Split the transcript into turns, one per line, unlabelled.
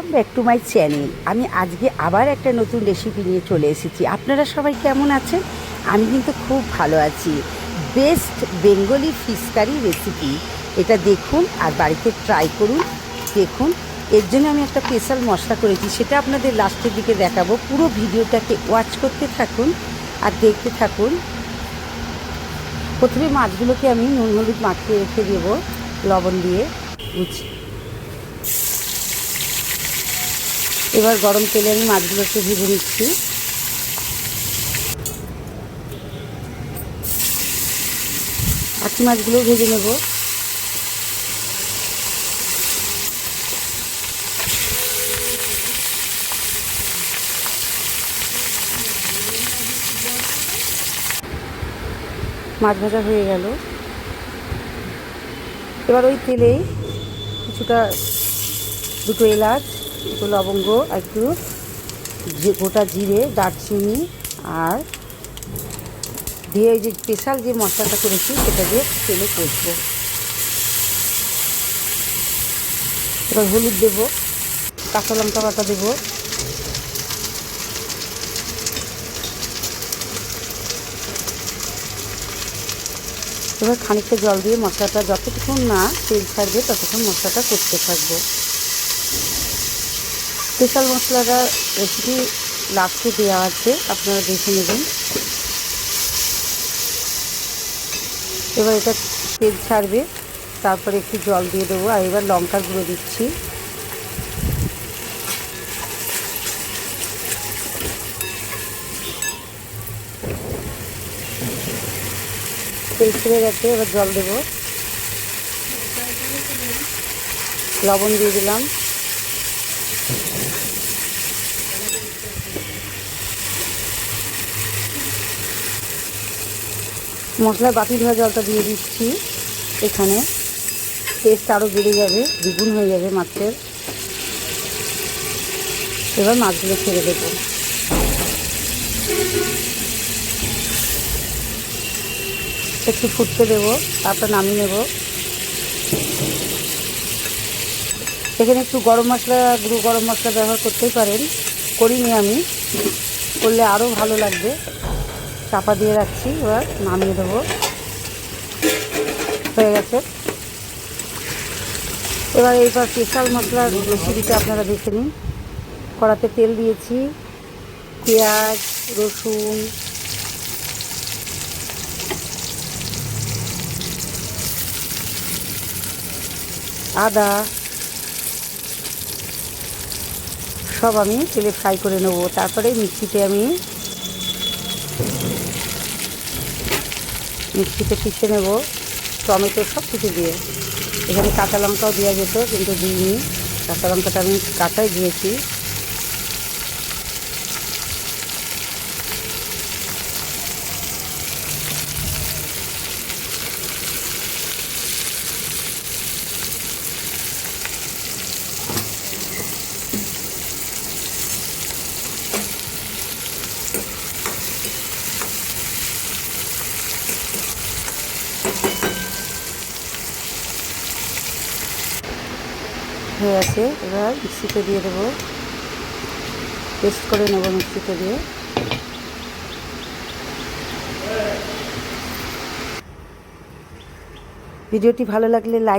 Welcome back to my channel আমি আজকে আবার একটা নতুন রেসিপি নিয়ে চলে এসেছি। আপনারা সবাই কেমন আছেন? আমি কিন্তু খুব ভালো আছি। Best Bengali fish curry recipe এটা দেখুন আর বাড়িতে ট্রাই করুন, দেখুন। এর জন্য আমি একটা স্পেশাল মশলা করেছি, সেটা আপনাদের লাস্টের দিকে দেখাবো। পুরো ভিডিওটাকে ওয়াচ করতে থাকুন আর দেখতে থাকুন। প্রথমে মাছগুলোকে আমি নুন হলুদ মাখিয়ে রেখে দেবো, লবণ দিয়ে। বুঝি এবার গরম তেলে আমি মাছগুলোকে ভেজে নিচ্ছি। আখি মাছগুলো ভেজে নেব। মাছ ভাজা হয়ে গেল। এবার ওই তেলেই কিছুটা দুটো এলাচ দুটো লবঙ্গ, একটু গোটা জিরে, দারচিনি আর দিয়ে ওই যে স্পেশাল যে মশলাটা করেছি, সেটা দিয়ে তেলে কষবো। এবার হলুদ দেবো, কাঁচা লঙ্কা বাটা দেবো। এবার খানিকটা জল দিয়ে মশলাটা যতক্ষণ না তেল ছাড়বে, ততক্ষণ মশলাটা করতে থাকব। স্পেশাল মশলাটা রেসিপি লাস্টে দেওয়া আছে, আপনারা দেখে নেবেন। এবার এটা তেল ছাড়বে, তারপরে একটু জল দিয়ে দেবো, আর এবার লঙ্কার গুঁড়ো দিচ্ছি। তেল ছেড়ে গেছে, এবার জল দেবো। লবণ দিয়ে দিলাম। মশলার বাটি ধোয়া জলটা দিয়ে দিচ্ছি। এখানে টেস্ট আরও বেড়ে যাবে, দ্বিগুণ হয়ে যাবে মাছের। এবার মাছগুলো ছেড়ে দেবো। একটু ফুটতে দেবো, তারপর নামিয়ে নেব। এখানে একটু গরম মশলা, গুঁড়ো গরম মশলা ব্যবহার করতেই পারেন। করিনি আমি, করলে আরও ভালো লাগবে। চাপা দিয়ে রাখছি, এবার নামিয়ে দেবো। হয়ে গেছে। এবার এইবার স্পেশাল মশলার রেসিপিটা আপনারা দেখে নিন। কড়াতে তেল দিয়েছি, পেঁয়াজ, রসুন। আদা। সব আমি তেলে ফ্রাই করে নেব। তারপরে মিক্সিতে আমি মিক্সিতে পিষে নেব, টমেটো সব কিছু দিয়ে। এখানে কাঁচা লঙ্কাও দেওয়া যেত, কিন্তু দিইনি। কাঁচা লঙ্কাটা আমি কাঁচাই দিয়েছি। হয়ে আছে। এবার মিক্সিতে দিয়ে দেবো। পেস্ট করে নেব মিক্সিতে দিয়ে। ভিডিওটি ভালো লাগলে লাইক